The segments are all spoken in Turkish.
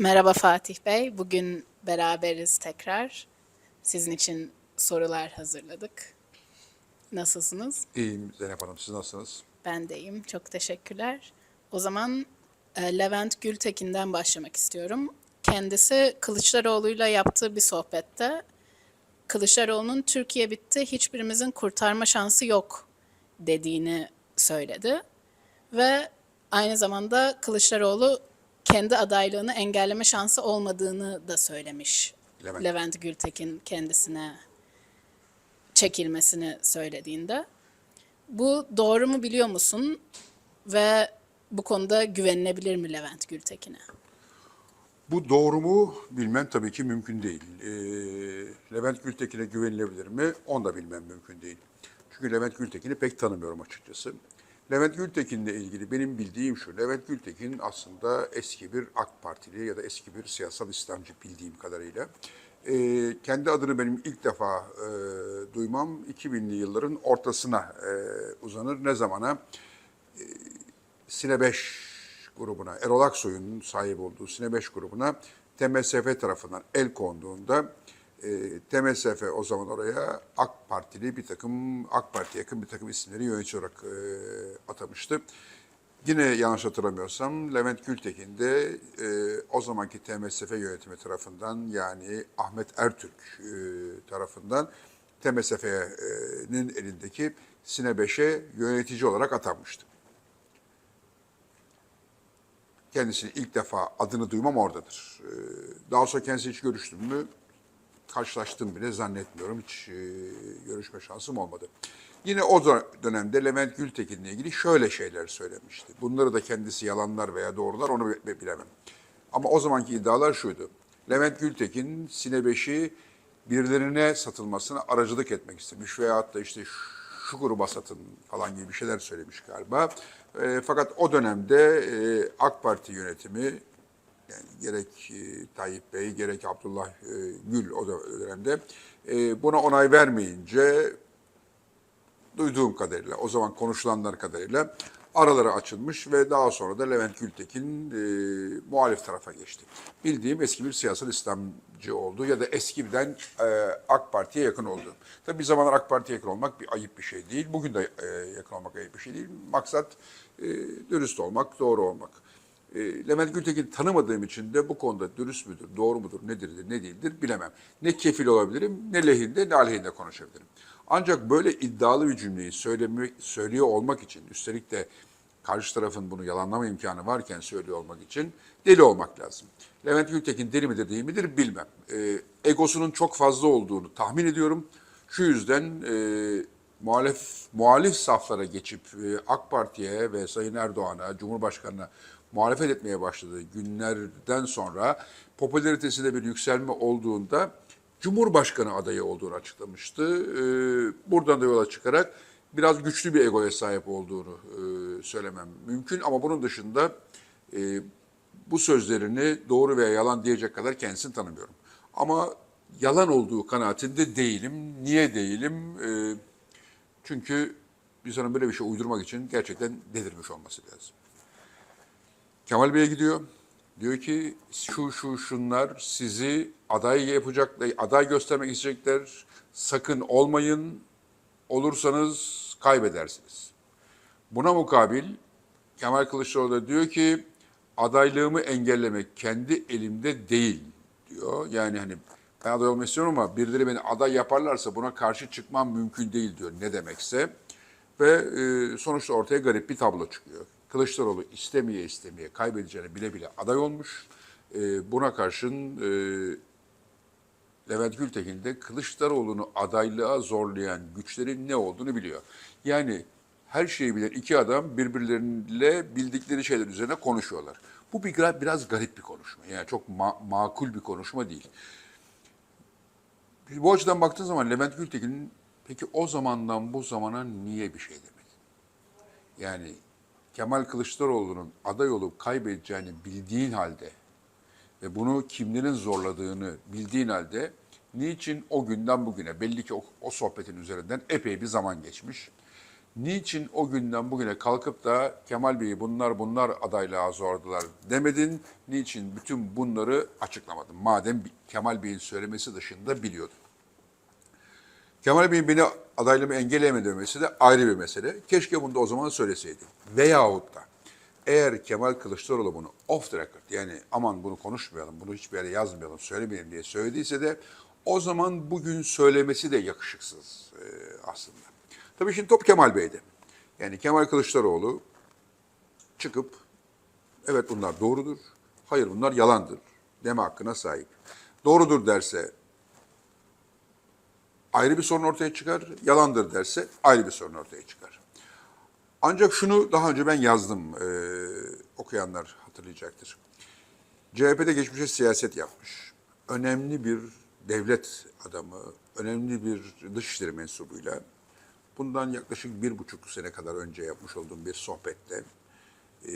Merhaba Fatih Bey. Bugün beraberiz tekrar. Sizin için sorular hazırladık. Nasılsınız? İyiyim Zeynep Hanım, siz nasılsınız? Ben de iyiyim. Çok teşekkürler. O zaman e, Levent Gültekin'den başlamak istiyorum. Kendisi Kılıçdaroğlu'yla yaptığı bir sohbette Kılıçdaroğlu'nun Türkiye bitti, hiçbirimizin kurtarma şansı yok dediğini söyledi. Ve aynı zamanda Kılıçdaroğlu kendi adaylığını engelleme şansı olmadığını da söylemiş. Levent. Levent Gültekin kendisine çekilmesini söylediğinde. Bu doğru mu biliyor musun? Ve bu konuda güvenilebilir mi Levent Gültekin'e? Bu doğru mu bilmem tabii ki mümkün değil. Ee, Levent Gültekin'e güvenilebilir mi? Onu da bilmem mümkün değil. Çünkü Levent Gültekin'i pek tanımıyorum açıkçası. Levent Gültekin'le ilgili benim bildiğim şu, Levent Gültekin aslında eski bir AK Partili ya da eski bir siyasal İslamcı bildiğim kadarıyla. Ee, kendi adını benim ilk defa e, duymam 2000'li yılların ortasına e, uzanır. Ne zamana? Sine 5 grubuna, Erol Aksoy'un sahip olduğu Sine 5 grubuna TMSF tarafından el konduğunda e, TMSF o zaman oraya AK Partili bir takım, AK Parti'ye yakın bir takım isimleri yönetici olarak e, atamıştı. Yine yanlış hatırlamıyorsam Levent Gültekin de e, o zamanki TMSF yönetimi tarafından yani Ahmet Ertürk e, tarafından TMSF'nin elindeki Sine 5'e yönetici olarak atanmıştı. Kendisini ilk defa adını duymam oradadır. Ee, Daha sonra kendisiyle hiç görüştüm mü? Karşılaştım bile zannetmiyorum. Hiç e, görüşme şansım olmadı. Yine o dö- dönemde Levent Gültekin'le ilgili şöyle şeyler söylemişti. Bunları da kendisi yalanlar veya doğrular onu bi- bi- bilemem. Ama o zamanki iddialar şuydu. Levent Gültekin Sine 5'i birilerine satılmasına aracılık etmek istemiş veyahut da işte şu gruba satın falan gibi bir şeyler söylemiş galiba. E, fakat o dönemde e, AK Parti yönetimi yani gerek e, Tayyip Bey gerek Abdullah e, Gül o dönemde e, buna onay vermeyince duyduğum kadarıyla, o zaman konuşulanlar kadarıyla araları açılmış ve daha sonra da Levent Gültekin e, muhalif tarafa geçti. Bildiğim eski bir siyasal İslamcı oldu ya da eskiden e, AK Parti'ye yakın oldu. Tabii bir zamanlar AK Parti'ye yakın olmak bir ayıp bir şey değil. Bugün de e, yakın olmak ayıp bir şey değil. Maksat e, dürüst olmak, doğru olmak. E, Levent Gültekin tanımadığım için de bu konuda dürüst müdür, doğru mudur, nedir, ne değildir bilemem. Ne kefil olabilirim, ne lehinde, ne aleyhinde konuşabilirim. Ancak böyle iddialı bir cümleyi söylemi, söylüyor olmak için, üstelik de karşı tarafın bunu yalanlama imkanı varken söylüyor olmak için deli olmak lazım. Levent Gültekin deli midir değil midir bilmem. E, egosunun çok fazla olduğunu tahmin ediyorum. Şu yüzden e, muhalif, muhalif saflara geçip e, AK Parti'ye ve Sayın Erdoğan'a, Cumhurbaşkanı'na muhalefet etmeye başladığı günlerden sonra popülaritesinde bir yükselme olduğunda Cumhurbaşkanı adayı olduğunu açıklamıştı. Ee, buradan da yola çıkarak biraz güçlü bir egoya sahip olduğunu e, söylemem mümkün. Ama bunun dışında e, bu sözlerini doğru veya yalan diyecek kadar kendisini tanımıyorum. Ama yalan olduğu kanaatinde değilim. Niye değilim? E, çünkü bir sana böyle bir şey uydurmak için gerçekten delirmiş olması lazım. Kemal Bey'e gidiyor. Diyor ki şu şu şunlar sizi aday yapacaklar, aday göstermek isteyecekler. Sakın olmayın. Olursanız kaybedersiniz. Buna mukabil Kemal Kılıçdaroğlu da diyor ki adaylığımı engellemek kendi elimde değil diyor. Yani hani ben aday olmak istiyorum ama birileri beni aday yaparlarsa buna karşı çıkmam mümkün değil diyor ne demekse. Ve e, sonuçta ortaya garip bir tablo çıkıyor. Kılıçdaroğlu istemeye istemeye kaybedeceğini bile bile aday olmuş. E, buna karşın e, Levent Gültekin de Kılıçdaroğlu'nu adaylığa zorlayan güçlerin ne olduğunu biliyor. Yani her şeyi bilen iki adam birbirleriyle bildikleri şeyler üzerine konuşuyorlar. Bu bir biraz garip bir konuşma. Yani çok ma- makul bir konuşma değil. Bu açıdan baktığın zaman Levent Gültekin peki o zamandan bu zamana niye bir şey demedi? Yani Kemal Kılıçdaroğlu'nun aday olup kaybedeceğini bildiğin halde ve bunu kimlerin zorladığını bildiğin halde niçin o günden bugüne belli ki o, o sohbetin üzerinden epey bir zaman geçmiş. Niçin o günden bugüne kalkıp da Kemal Bey'i bunlar bunlar adaylığa zordular demedin? Niçin bütün bunları açıklamadın? Madem Kemal Bey'in söylemesi dışında biliyordun. Kemal Bey'in beni adaylığımı engelleyemedi demesi de ayrı bir mesele. Keşke bunu da o zaman söyleseydi. Veyahut da eğer Kemal Kılıçdaroğlu bunu off the record yani aman bunu konuşmayalım, bunu hiçbir yere yazmayalım, söylemeyelim diye söylediyse de o zaman bugün söylemesi de yakışıksız e, aslında. Tabii şimdi top Kemal Bey'de. Yani Kemal Kılıçdaroğlu çıkıp evet bunlar doğrudur, hayır bunlar yalandır deme hakkına sahip. Doğrudur derse ayrı bir sorun ortaya çıkar, yalandır derse ayrı bir sorun ortaya çıkar. Ancak şunu daha önce ben yazdım, ee, okuyanlar hatırlayacaktır. CHP'de geçmişe siyaset yapmış. Önemli bir devlet adamı, önemli bir dışişleri mensubuyla bundan yaklaşık bir buçuk sene kadar önce yapmış olduğum bir sohbette e,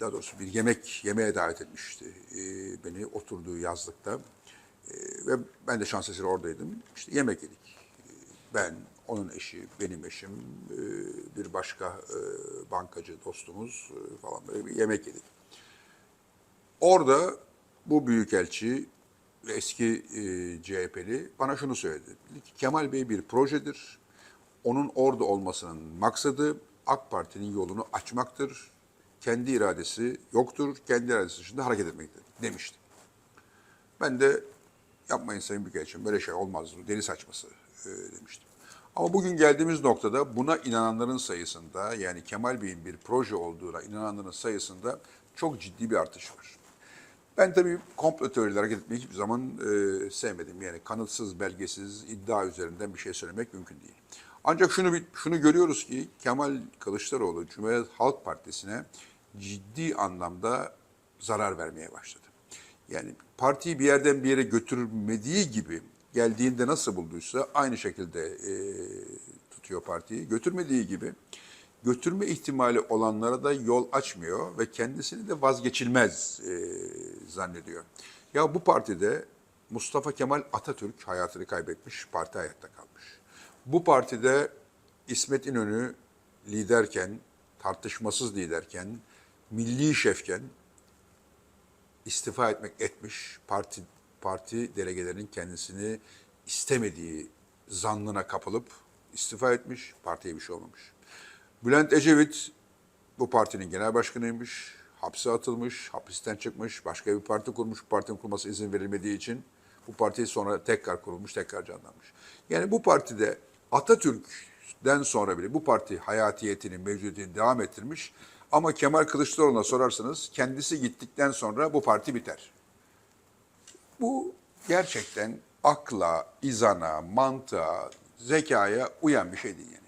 daha doğrusu bir yemek yemeğe davet etmişti e, beni oturduğu yazlıkta E, ve ben de şans eseri oradaydım. İşte yemek yedik. E, Ben, onun eşi, benim eşim, e, bir başka bankacı dostumuz falan böyle bir yemek yedik. Orada bu büyükelçi ve eski CHP'li bana şunu söyledi. Dedi ki Kemal Bey bir projedir. Onun orada olmasının maksadı AK Parti'nin yolunu açmaktır. Kendi iradesi yoktur. Kendi iradesi dışında hareket etmektir demişti. Ben de yapmayın Sayın Büyükelçim böyle şey olmaz deli saçması e, demiştim. Ama bugün geldiğimiz noktada buna inananların sayısında yani Kemal Bey'in bir proje olduğuna inananların sayısında çok ciddi bir artış var. Ben tabii komplo teorileri hareket etmeyi hiçbir zaman e, sevmedim. Yani kanıtsız, belgesiz, iddia üzerinden bir şey söylemek mümkün değil. Ancak şunu şunu görüyoruz ki Kemal Kılıçdaroğlu Cumhuriyet Halk Partisi'ne ciddi anlamda zarar vermeye başladı. Yani partiyi bir yerden bir yere götürmediği gibi geldiğinde nasıl bulduysa aynı şekilde e, tutuyor partiyi. Götürmediği gibi götürme ihtimali olanlara da yol açmıyor ve kendisini de vazgeçilmez e, zannediyor. Ya bu partide Mustafa Kemal Atatürk hayatını kaybetmiş, parti hayatta kalmış. Bu partide İsmet İnönü liderken, tartışmasız liderken, milli şefken istifa etmek etmiş. Parti parti delegelerinin kendisini istemediği zannına kapılıp istifa etmiş. Partiye bir şey olmamış. Bülent Ecevit bu partinin genel başkanıymış. Hapse atılmış, hapisten çıkmış, başka bir parti kurmuş. Bu partinin kurması izin verilmediği için bu parti sonra tekrar kurulmuş, tekrar canlanmış. Yani bu partide Atatürk'den sonra bile bu parti hayatiyetini, mevcudiyetini devam ettirmiş. Ama Kemal Kılıçdaroğlu'na sorarsanız kendisi gittikten sonra bu parti biter. Bu gerçekten akla, izana, mantığa, zekaya uyan bir şey değil yani.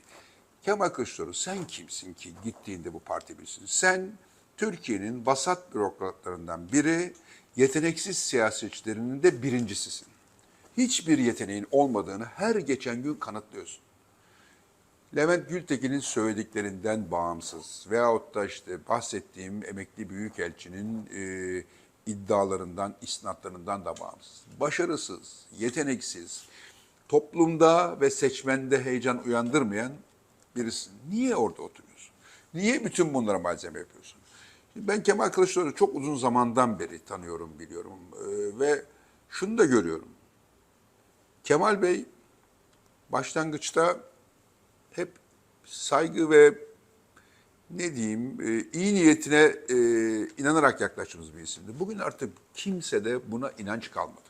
Kemal Kılıçdaroğlu sen kimsin ki gittiğinde bu parti bilsin? Sen Türkiye'nin vasat bürokratlarından biri, yeteneksiz siyasetçilerinin de birincisisin. Hiçbir yeteneğin olmadığını her geçen gün kanıtlıyorsun. Levent Gültekin'in söylediklerinden bağımsız veyahut da işte bahsettiğim emekli büyükelçinin e, iddialarından, isnatlarından da bağımsız. Başarısız, yeteneksiz, toplumda ve seçmende heyecan uyandırmayan birisi. Niye orada oturuyorsun? Niye bütün bunlara malzeme yapıyorsun? Şimdi ben Kemal Kılıçdaroğlu çok uzun zamandan beri tanıyorum, biliyorum Ee, ve şunu da görüyorum. Kemal Bey başlangıçta hep saygı ve ne diyeyim e, iyi niyetine e, inanarak yaklaştığımız bir isimdi. Bugün artık kimse de buna inanç kalmadı.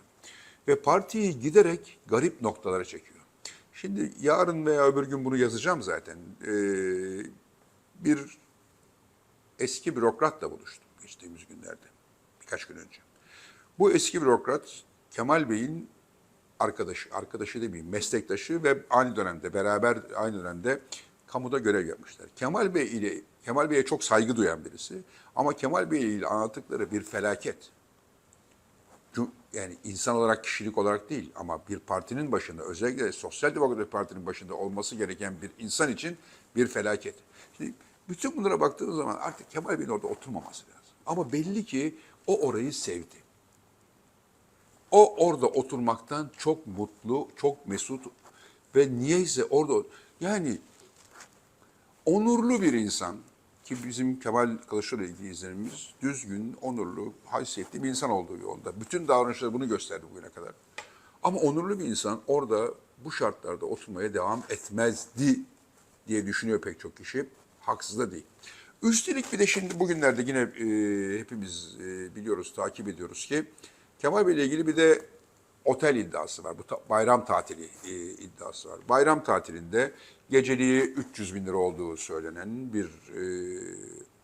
Ve partiyi giderek garip noktalara çekiyor. Şimdi yarın veya öbür gün bunu yazacağım zaten. E, bir eski bürokratla buluştum geçtiğimiz günlerde. Birkaç gün önce. Bu eski bürokrat Kemal Bey'in arkadaşı, arkadaşı demeyeyim, meslektaşı ve aynı dönemde beraber aynı dönemde kamuda görev yapmışlar. Kemal Bey ile Kemal Bey'e çok saygı duyan birisi ama Kemal Bey ile anlattıkları bir felaket. Yani insan olarak, kişilik olarak değil ama bir partinin başında, özellikle Sosyal Demokrat Parti'nin başında olması gereken bir insan için bir felaket. Şimdi bütün bunlara baktığınız zaman artık Kemal Bey'in orada oturmaması lazım. Ama belli ki o orayı sevdi. O orada oturmaktan çok mutlu, çok mesut ve niyeyse orada yani onurlu bir insan ki bizim Kemal Kılıçdaroğlu ilgili izlenimimiz düzgün, onurlu, haysiyetli bir insan olduğu yolda. Bütün davranışları bunu gösterdi bugüne kadar. Ama onurlu bir insan orada bu şartlarda oturmaya devam etmezdi diye düşünüyor pek çok kişi. Haksız da değil. Üstelik bir de şimdi bugünlerde yine e, hepimiz e, biliyoruz, takip ediyoruz ki Kemal Bey ile ilgili bir de otel iddiası var. Bu ta- bayram tatili e, iddiası var. Bayram tatilinde geceliği 300 bin lira olduğu söylenen bir e,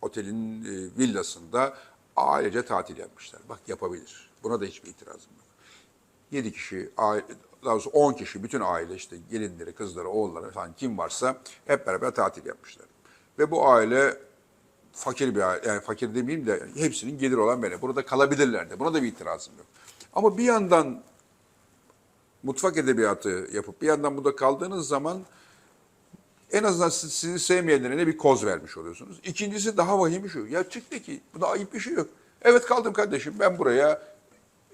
otelin e, villasında ailece tatil yapmışlar. Bak yapabilir. Buna da hiçbir itirazım yok. 7 kişi, aile, daha doğrusu 10 kişi, bütün aile işte gelinleri, kızları, oğulları falan kim varsa hep beraber tatil yapmışlar. Ve bu aile fakir bir aile, yani fakir demeyeyim de hepsinin gelir olan böyle. Burada kalabilirler de. Buna da bir itirazım yok. Ama bir yandan mutfak edebiyatı yapıp bir yandan burada kaldığınız zaman en azından siz- sizi sevmeyenlerine bir koz vermiş oluyorsunuz. İkincisi daha vahimi şu. Ya çıktı ki bunda ayıp bir şey yok. Evet kaldım kardeşim ben buraya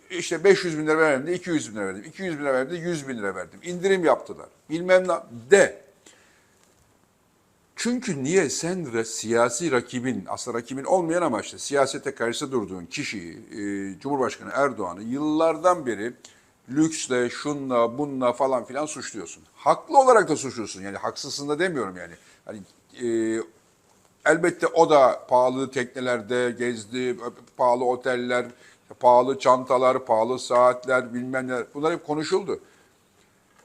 işte 500 bin lira verdim de 200 bin lira verdim. 200 bin lira verdim de 100 bin lira verdim. İndirim yaptılar. Bilmem ne de. Çünkü niye sen ra- siyasi rakibin, aslında rakibin olmayan ama siyasete karşı durduğun kişiyi, e, Cumhurbaşkanı Erdoğan'ı yıllardan beri lüksle, şunla, bununla falan filan suçluyorsun. Haklı olarak da suçluyorsun. Yani haksızsın da demiyorum yani. Hani e, elbette o da pahalı teknelerde gezdi, pahalı oteller, pahalı çantalar, pahalı saatler, bilmem ne. Bunlar hep konuşuldu.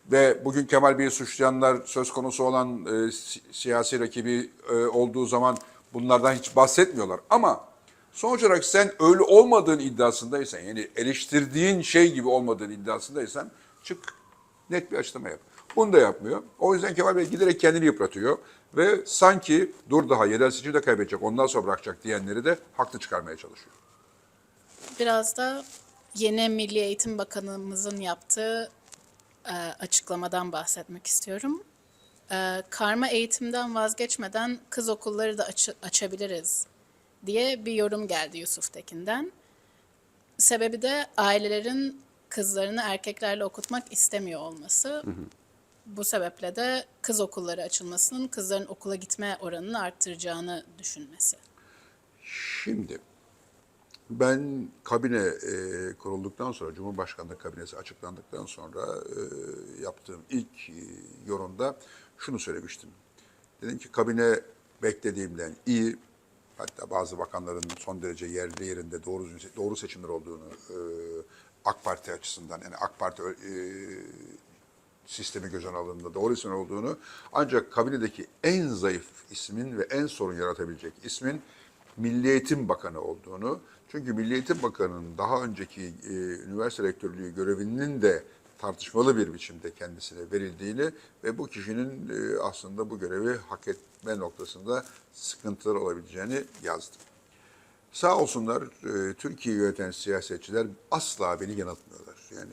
Ve bugün Kemal Bey'i suçlayanlar söz konusu olan e, si- siyasi rakibi e, olduğu zaman bunlardan hiç bahsetmiyorlar. Ama sonuç olarak sen öyle olmadığın iddiasındaysan, yani eleştirdiğin şey gibi olmadığın iddiasındaysan çık net bir açıklama yap. Bunu da yapmıyor. O yüzden Kemal Bey giderek kendini yıpratıyor. Ve sanki dur daha yerel seçimi de kaybedecek, ondan sonra bırakacak diyenleri de haklı çıkarmaya çalışıyor. Biraz da yeni Milli Eğitim Bakanımızın yaptığı e, açıklamadan bahsetmek istiyorum. E, karma eğitimden vazgeçmeden kız okulları da açı- açabiliriz diye bir yorum geldi Yusuf Tekin'den. Sebebi de ailelerin kızlarını erkeklerle okutmak istemiyor olması. Bu sebeple de kız okulları açılmasının kızların okula gitme oranını arttıracağını düşünmesi. Şimdi ben kabine e, kurulduktan sonra, Cumhurbaşkanlığı kabinesi açıklandıktan sonra e, yaptığım ilk e, yorumda şunu söylemiştim. Dedim ki kabine beklediğimden iyi, hatta bazı bakanların son derece yerli yerinde doğru doğru seçimler olduğunu e, AK Parti açısından, yani AK Parti e, sistemi göz önüne alındığında doğru isim olduğunu ancak kabinedeki en zayıf ismin ve en sorun yaratabilecek ismin Milli Eğitim Bakanı olduğunu çünkü Milli Eğitim Bakanı'nın daha önceki e, üniversite rektörlüğü görevinin de tartışmalı bir biçimde kendisine verildiğini ve bu kişinin e, aslında bu görevi hak etme noktasında sıkıntılar olabileceğini yazdım. Sağ olsunlar e, Türkiye'yi yöneten siyasetçiler asla beni yanıltmıyorlar. Yani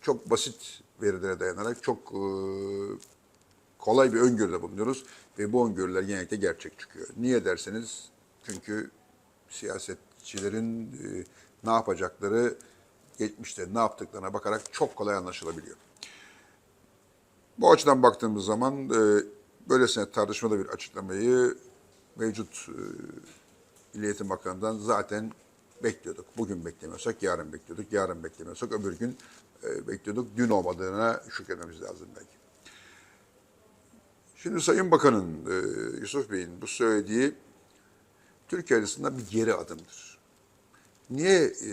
çok basit verilere dayanarak çok e, kolay bir öngörüde bulunuyoruz ve bu öngörüler genellikle gerçek çıkıyor. Niye derseniz çünkü siyasetçilerin e, ne yapacakları geçmişte ne yaptıklarına bakarak çok kolay anlaşılabiliyor. Bu açıdan baktığımız zaman e, böylesine tartışmalı bir açıklamayı mevcut e, Eğitim Bakanı'ndan zaten bekliyorduk. Bugün beklemiyorsak yarın bekliyorduk. Yarın beklemiyorsak öbür gün e, bekliyorduk. Dün olmadığına şükretmemiz lazım belki. Şimdi Sayın Bakan'ın, e, Yusuf Bey'in bu söylediği Türkiye açısından bir geri adımdır. Niye e,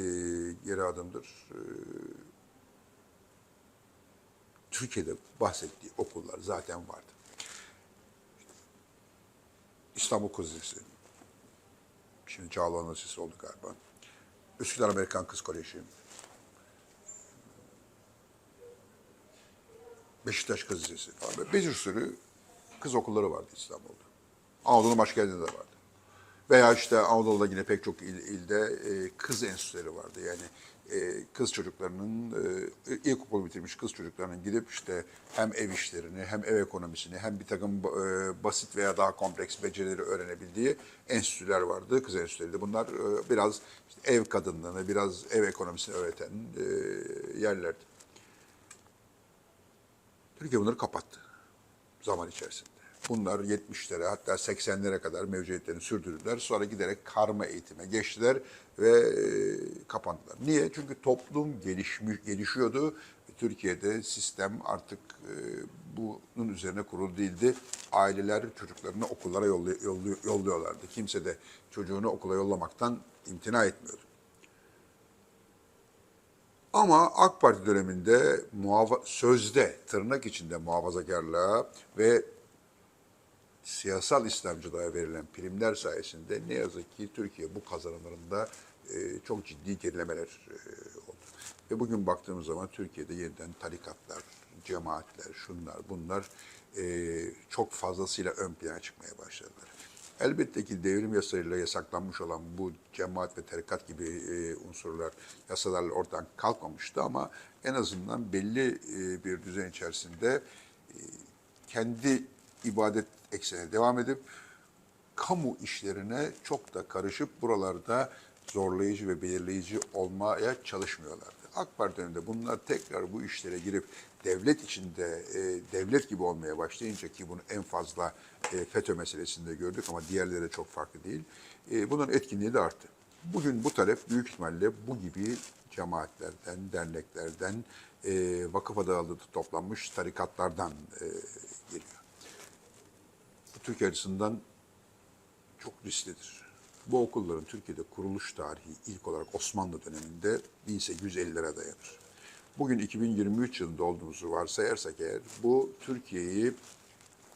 geri adımdır? E, Türkiye'de bahsettiği okullar zaten vardı. İstanbul Kız Lisesi, Şimdi Çağlayan Lisesi oldu galiba. Üsküdar Amerikan Kız Koleji. Beşiktaş Kız Lisesi falan. Bir sürü kız okulları vardı İstanbul'da. Anadolu başka yerinde de vardı. Veya işte Anadolu'da yine pek çok il, ilde e, kız enstitüleri vardı. Yani e, kız çocuklarının, e, ilkokul bitirmiş kız çocuklarının gidip işte hem ev işlerini, hem ev ekonomisini, hem bir takım e, basit veya daha kompleks becerileri öğrenebildiği enstitüler vardı, kız enstitüleri. Bunlar e, biraz işte ev kadınlığını, biraz ev ekonomisini öğreten e, yerlerdi. Türkiye bunları kapattı zaman içerisinde. Bunlar 70'lere hatta 80'lere kadar mevcudiyetlerini sürdürdüler. Sonra giderek karma eğitime geçtiler ve e, kapandılar. Niye? Çünkü toplum gelişmiş, gelişiyordu. Türkiye'de sistem artık e, bunun üzerine kurulu değildi. Aileler çocuklarını okullara yollu- yollu- yolluyorlardı. Kimse de çocuğunu okula yollamaktan imtina etmiyordu. Ama AK Parti döneminde muhafa- sözde tırnak içinde muhafazakarlığa ve siyasal İslamcılığa verilen primler sayesinde ne yazık ki Türkiye bu kazanımlarında e, çok ciddi gerilemeler e, oldu. Ve bugün baktığımız zaman Türkiye'de yeniden tarikatlar, cemaatler, şunlar bunlar e, çok fazlasıyla ön plana çıkmaya başladılar. Elbette ki devrim yasalarıyla yasaklanmış olan bu cemaat ve tarikat gibi e, unsurlar yasalarla ortadan kalkmamıştı ama en azından belli e, bir düzen içerisinde e, kendi ibadet eksenine devam edip kamu işlerine çok da karışıp buralarda zorlayıcı ve belirleyici olmaya çalışmıyorlardı. AK Parti döneminde bunlar tekrar bu işlere girip devlet içinde e, devlet gibi olmaya başlayınca ki bunu en fazla e, FETÖ meselesinde gördük ama diğerleri de çok farklı değil. E, bunların etkinliği de arttı. Bugün bu talep büyük ihtimalle bu gibi cemaatlerden, derneklerden, e, vakıf adı toplanmış tarikatlardan e, geliyor. Bu Türkiye açısından çok risklidir. Bu okulların Türkiye'de kuruluş tarihi ilk olarak Osmanlı döneminde 1850'lere dayanır. Bugün 2023 yılında olduğumuzu varsayarsak eğer bu Türkiye'yi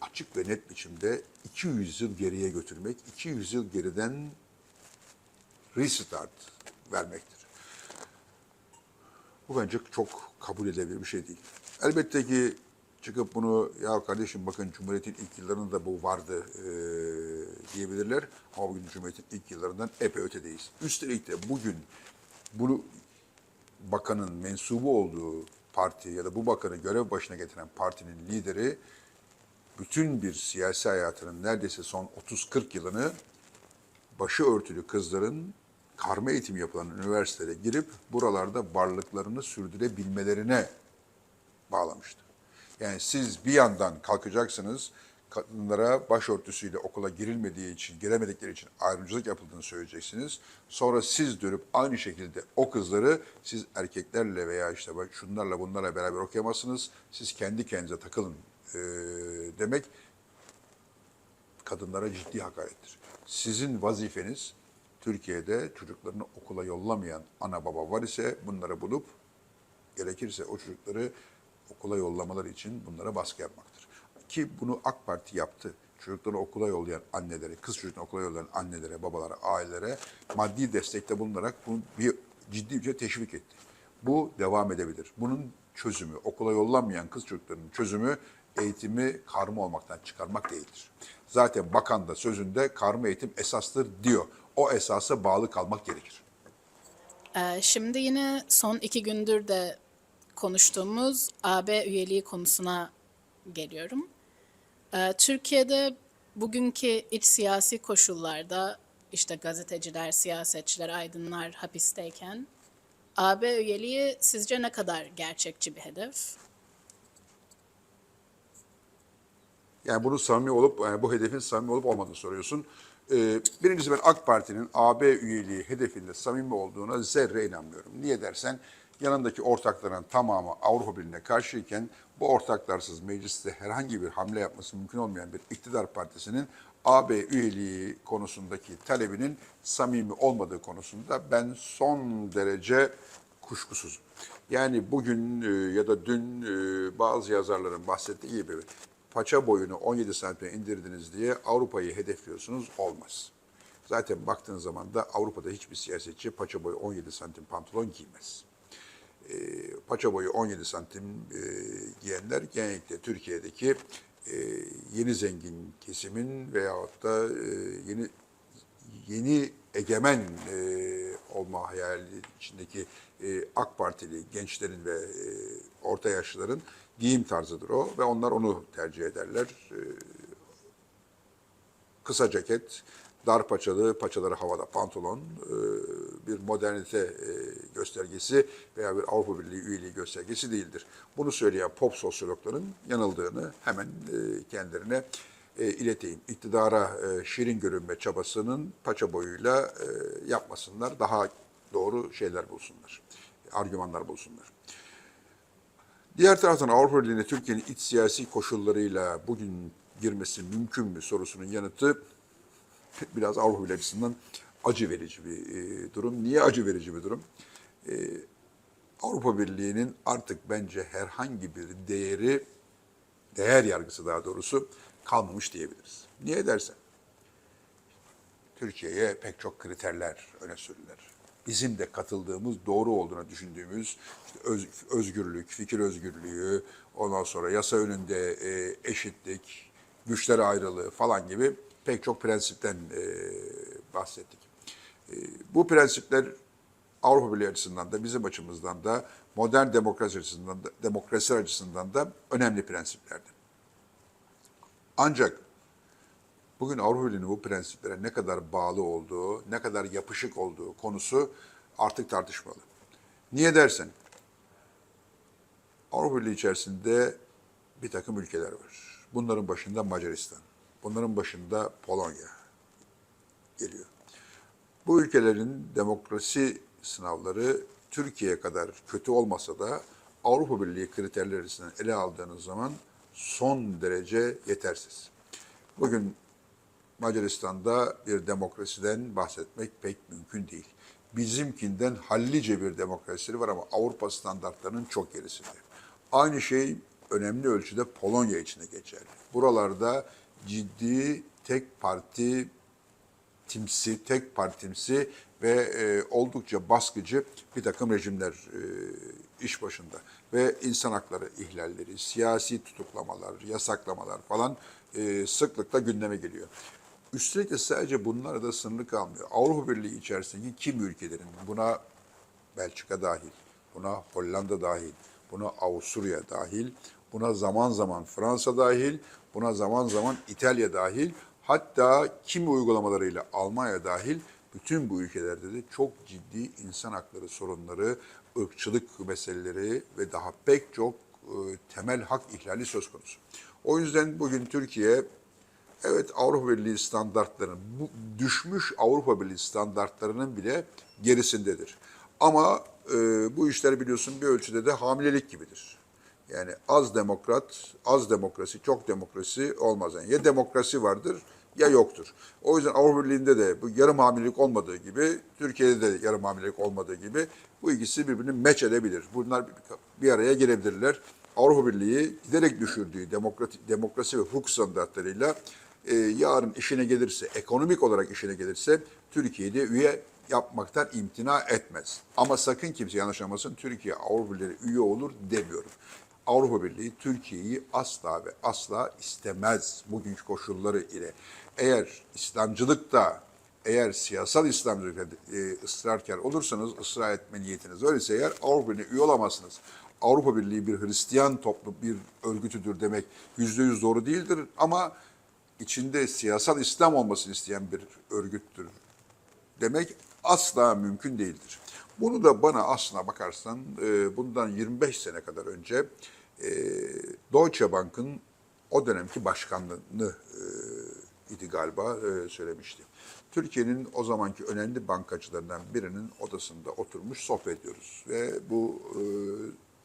açık ve net biçimde 200 yıl geriye götürmek, 200 yıl geriden restart vermektir. Bu bence çok kabul edilebilir bir şey değil. Elbette ki çıkıp bunu ya kardeşim bakın Cumhuriyet'in ilk yıllarında bu vardı e, diyebilirler. Ama bugün Cumhuriyet'in ilk yıllarından epey ötedeyiz. Üstelik de bugün bunu bakanın mensubu olduğu parti ya da bu bakanı görev başına getiren partinin lideri bütün bir siyasi hayatının neredeyse son 30-40 yılını başı örtülü kızların karma eğitim yapılan üniversitelere girip buralarda varlıklarını sürdürebilmelerine bağlamıştı. Yani siz bir yandan kalkacaksınız, kadınlara başörtüsüyle okula girilmediği için, giremedikleri için ayrımcılık yapıldığını söyleyeceksiniz. Sonra siz dönüp aynı şekilde o kızları siz erkeklerle veya işte şunlarla bunlarla beraber okuyamazsınız. Siz kendi kendinize takılın eee, demek kadınlara ciddi hakarettir. Sizin vazifeniz Türkiye'de çocuklarını okula yollamayan ana baba var ise bunları bulup gerekirse o çocukları okula yollamaları için bunlara baskı yapmaktır. Ki bunu AK Parti yaptı. Çocukları okula yollayan annelere, kız çocuklarını okula yollayan annelere, babalara, ailelere maddi destekte bulunarak bunu bir ciddi bir şey teşvik etti. Bu devam edebilir. Bunun çözümü, okula yollanmayan kız çocuklarının çözümü eğitimi karma olmaktan çıkarmak değildir. Zaten bakan da sözünde karma eğitim esastır diyor. O esasa bağlı kalmak gerekir. Ee, Şimdi yine son iki gündür de konuştuğumuz AB üyeliği konusuna geliyorum. Ee, Türkiye'de bugünkü iç siyasi koşullarda işte gazeteciler, siyasetçiler, aydınlar hapisteyken AB üyeliği sizce ne kadar gerçekçi bir hedef? Yani bunu samimi olup, bu hedefin samimi olup olmadığını soruyorsun. Ee, birincisi ben AK Parti'nin AB üyeliği hedefinde samimi olduğuna zerre inanmıyorum. Niye dersen yanındaki ortakların tamamı Avrupa Birliği'ne karşıyken bu ortaklarsız mecliste herhangi bir hamle yapması mümkün olmayan bir iktidar partisinin AB üyeliği konusundaki talebinin samimi olmadığı konusunda ben son derece kuşkusuzum. Yani bugün e, ya da dün e, bazı yazarların bahsettiği gibi paça boyunu 17 santim indirdiniz diye Avrupa'yı hedefliyorsunuz olmaz. Zaten baktığın zaman da Avrupa'da hiçbir siyasetçi paça boyu 17 santim pantolon giymez. E, paça boyu 17 santim e, giyenler genellikle Türkiye'deki e, yeni zengin kesimin veyahut da e, yeni yeni egemen e, olma hayali içindeki e, AK Partili gençlerin ve e, orta yaşlıların giyim tarzıdır o ve onlar onu tercih ederler. E, kısa ceket, dar paçalı, paçaları havada pantolon, e, bir modernite e, göstergesi veya bir Avrupa Birliği üyeliği göstergesi değildir. Bunu söyleyen pop sosyologların yanıldığını hemen e, kendilerine ileteyim. İktidara şirin görünme çabasının paça boyuyla yapmasınlar. Daha doğru şeyler bulsunlar. Argümanlar bulsunlar. Diğer taraftan Avrupa Birliği'ne Türkiye'nin iç siyasi koşullarıyla bugün girmesi mümkün mü sorusunun yanıtı biraz Avrupa açısından acı verici bir e, durum. Niye acı verici bir durum? E, Avrupa Birliği'nin artık bence herhangi bir değeri, değer yargısı daha doğrusu kalmamış diyebiliriz. Niye dersen? Türkiye'ye pek çok kriterler öne sürüler. Bizim de katıldığımız, doğru olduğunu düşündüğümüz işte öz- özgürlük, fikir özgürlüğü, ondan sonra yasa önünde e, eşitlik, güçler ayrılığı falan gibi pek çok prensipten e, bahsettik. E, bu prensipler Avrupa Birliği açısından da bizim açımızdan da modern demokrasi açısından da, demokrasi açısından da önemli prensiplerdir. Ancak bugün Avrupa Birliği'nin bu prensiplere ne kadar bağlı olduğu, ne kadar yapışık olduğu konusu artık tartışmalı. Niye dersen, Avrupa Birliği içerisinde bir takım ülkeler var. Bunların başında Macaristan, bunların başında Polonya geliyor. Bu ülkelerin demokrasi sınavları Türkiye kadar kötü olmasa da Avrupa Birliği kriterleri açısından ele aldığınız zaman son derece yetersiz. Bugün Macaristan'da bir demokrasiden bahsetmek pek mümkün değil. Bizimkinden hallice bir demokrasileri var ama Avrupa standartlarının çok gerisinde. Aynı şey önemli ölçüde Polonya için de geçerli. Buralarda ciddi tek parti timsi, tek partimsi ve e, oldukça baskıcı bir takım rejimler e, iş başında. Ve insan hakları ihlalleri, siyasi tutuklamalar, yasaklamalar falan e, sıklıkla gündeme geliyor. Üstelik de sadece bunlar da sınırlı kalmıyor. Avrupa Birliği içerisindeki kim ülkelerin buna Belçika dahil, buna Hollanda dahil, buna Avusturya dahil, buna zaman zaman Fransa dahil, buna zaman zaman İtalya dahil, hatta kimi uygulamalarıyla Almanya dahil bütün bu ülkelerde de çok ciddi insan hakları sorunları, ırkçılık meseleleri ve daha pek çok e, temel hak ihlali söz konusu. O yüzden bugün Türkiye Evet Avrupa Birliği standartlarının, bu düşmüş Avrupa Birliği standartlarının bile gerisindedir. Ama e, bu işler biliyorsun bir ölçüde de hamilelik gibidir. Yani az demokrat, az demokrasi, çok demokrasi olmaz. Yani ya demokrasi vardır ya yoktur. O yüzden Avrupa Birliği'nde de bu yarım hamilelik olmadığı gibi, Türkiye'de de yarım hamilelik olmadığı gibi bu ikisi birbirini meç edebilir. Bunlar bir, araya gelebilirler. Avrupa Birliği giderek düşürdüğü demokrati, demokrasi ve hukuk standartlarıyla e, yarın işine gelirse, ekonomik olarak işine gelirse Türkiye'de üye yapmaktan imtina etmez. Ama sakın kimse yanlış anlamasın Türkiye Avrupa Birliği üye olur demiyorum. Avrupa Birliği Türkiye'yi asla ve asla istemez bugünkü koşulları ile. Eğer İslamcılıkta, eğer siyasal İslamcılıkta e, ısrarkar olursanız, ısrar etme niyetiniz öyleyse eğer Avrupa Birliği üye olamazsınız. Avrupa Birliği bir Hristiyan toplu bir örgütüdür demek yüzde yüz doğru değildir ama içinde siyasal İslam olmasını isteyen bir örgüttür demek asla mümkün değildir. Bunu da bana aslına bakarsan e, bundan 25 sene kadar önce e, Deutsche Bank'ın o dönemki başkanlığını e, idi galiba e, söylemişti. Türkiye'nin o zamanki önemli bankacılarından birinin odasında oturmuş sohbet ediyoruz. Ve bu e,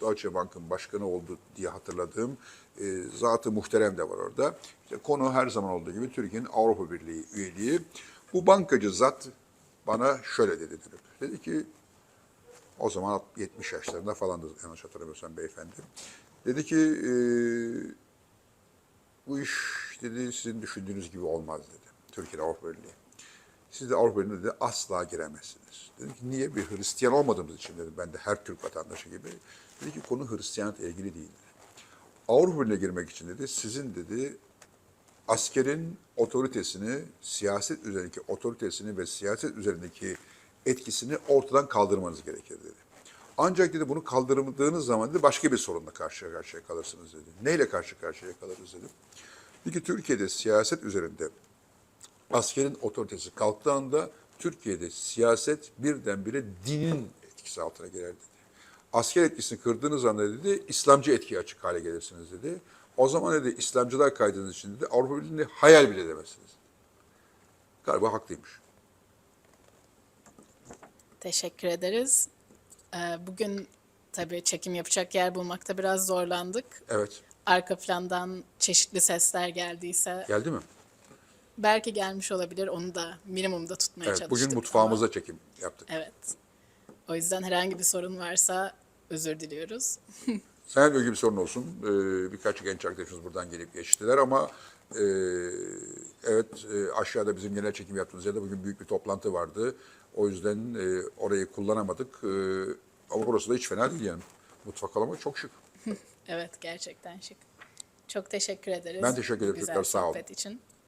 Deutsche Bank'ın başkanı oldu diye hatırladığım e, zatı muhterem de var orada. İşte konu her zaman olduğu gibi Türkiye'nin Avrupa Birliği üyeliği. Bu bankacı zat bana şöyle dedi. Dedi, dedi ki o zaman 70 yaşlarında falandı yanlış hatırlamıyorsam beyefendi. Dedi ki e, bu iş dedi sizin düşündüğünüz gibi olmaz dedi. Türkiye Avrupa Birliği. Siz de Avrupa Birliği'ne dedi asla giremezsiniz. Dedim ki niye bir Hristiyan olmadığımız için dedim ben de her Türk vatandaşı gibi. Dedi ki konu Hristiyanlıkla ilgili değil. Avrupa Birliği'ne girmek için dedi sizin dedi askerin otoritesini, siyaset üzerindeki otoritesini ve siyaset üzerindeki etkisini ortadan kaldırmanız gerekir dedi. Ancak dedi bunu kaldırmadığınız zaman dedi başka bir sorunla karşı karşıya kalırsınız dedi. Neyle karşı karşıya kalırız. Dedi ki Türkiye'de siyaset üzerinde askerin otoritesi kalktığı anda Türkiye'de siyaset birdenbire dinin etkisi altına girer dedi. Asker etkisini kırdığınız anda dedi İslamcı etkiye açık hale gelirsiniz dedi. O zaman dedi İslamcılar kaydınız için dedi Avrupa Birliği'ni hayal bile edemezsiniz. Galiba haklıymış. Teşekkür ederiz. Ee, Bugün tabii çekim yapacak yer bulmakta biraz zorlandık. Evet. Arka plandan çeşitli sesler geldiyse Geldi mi? belki gelmiş olabilir. Onu da minimumda tutmaya Evet. çalıştık. Bugün mutfağımıza çekim yaptık. ama- evet. O yüzden herhangi bir sorun varsa özür diliyoruz. Sen öyle bir sorun olsun. Ee, birkaç genç arkadaşımız buradan gelip geçtiler ama e, evet e, aşağıda bizim genel çekim yaptığımız yerde bugün büyük bir toplantı vardı. O yüzden e, orayı kullanamadık. E, ama burası da hiç fena değil yani. Mutfak alanı çok şık. Evet gerçekten şık. Çok teşekkür ederiz. Ben teşekkür ederim güzel çocuklar, sağ olun. sohbet için.